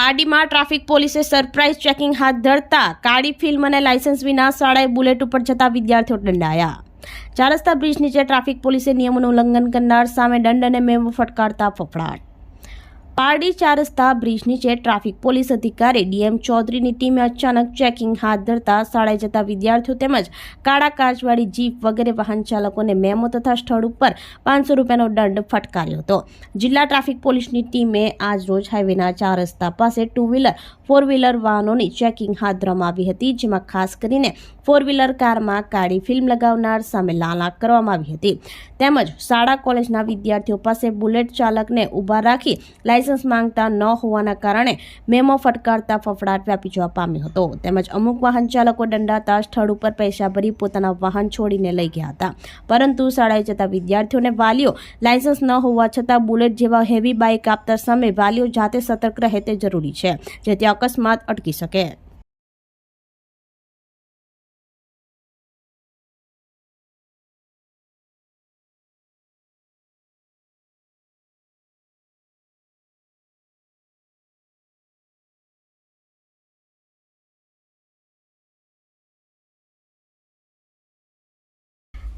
પારડીમાં traffic પોલીસે surprise checking હાથ ધરતા કાળી ફિલ્મ અને લાયસન્સ વિના શાળાએ બુલેટ ઉપર જતા વિદ્યાર્થીઓ દંડાયા. ચાર રસ્તા બ્રિજ નીચે ટ્રાફિક પોલીસે નિયમોનું ઉલ્લંઘન કરનાર સામે દંડ અને મેમો ફટકારતા ફફડાટ. પારડી ચાર રસ્તા બ્રિજ નીચે ટ્રાફિક પોલીસ અધિકારી ડીએમ ચૌધરીની ટીમે અચાનક ચેકિંગ હાથ ધરતા શાળાએ જતા વિદ્યાર્થીઓ તેમજ કાળા કાચવાળી જીપ વગેરે વાહન ચાલકોને મેમો તથા સ્થળ ઉપર પાંચસો રૂપિયાનો દંડ ફટકાર્યો હતો. જિલ્લા ટ્રાફિક પોલીસની ટીમે આજ રોજ હાઈવેના ચાર રસ્તા પાસે ટુ વ્હીલર, ફોર વ્હીલર વાહનોની ચેકિંગ હાથ ધરવામાં આવી હતી, જેમાં ખાસ કરીને ફોર વ્હીલર કારમાં કાળી ફિલ્મ લગાવનાર સામે લાલાક કરવામાં આવી હતી. તેમજ શાળા કોલેજના વિદ્યાર્થીઓ પાસે બુલેટ ચાલકને ઊભા રાખી લાયસન્સ માંગતા ન હોવાના કારણે મેમો ફટકારતા ફફડાટ વ્યાપી જવા પામ્યો હતો. તેમજ અમુક વાહન ચાલકો દંડાતા સ્થળ ઉપર પૈસા ભરી પોતાના વાહન છોડીને લઈ ગયા હતા. પરંતુ શાળાએ જતા વિદ્યાર્થીઓને વાલીઓ લાયસન્સ ન હોવા છતાં બુલેટ જેવા હેવી બાઇક આપતા સમયે વાલીઓ જાતે સતર્ક રહે તે જરૂરી છે, જેથી અકસ્માત અટકી શકે.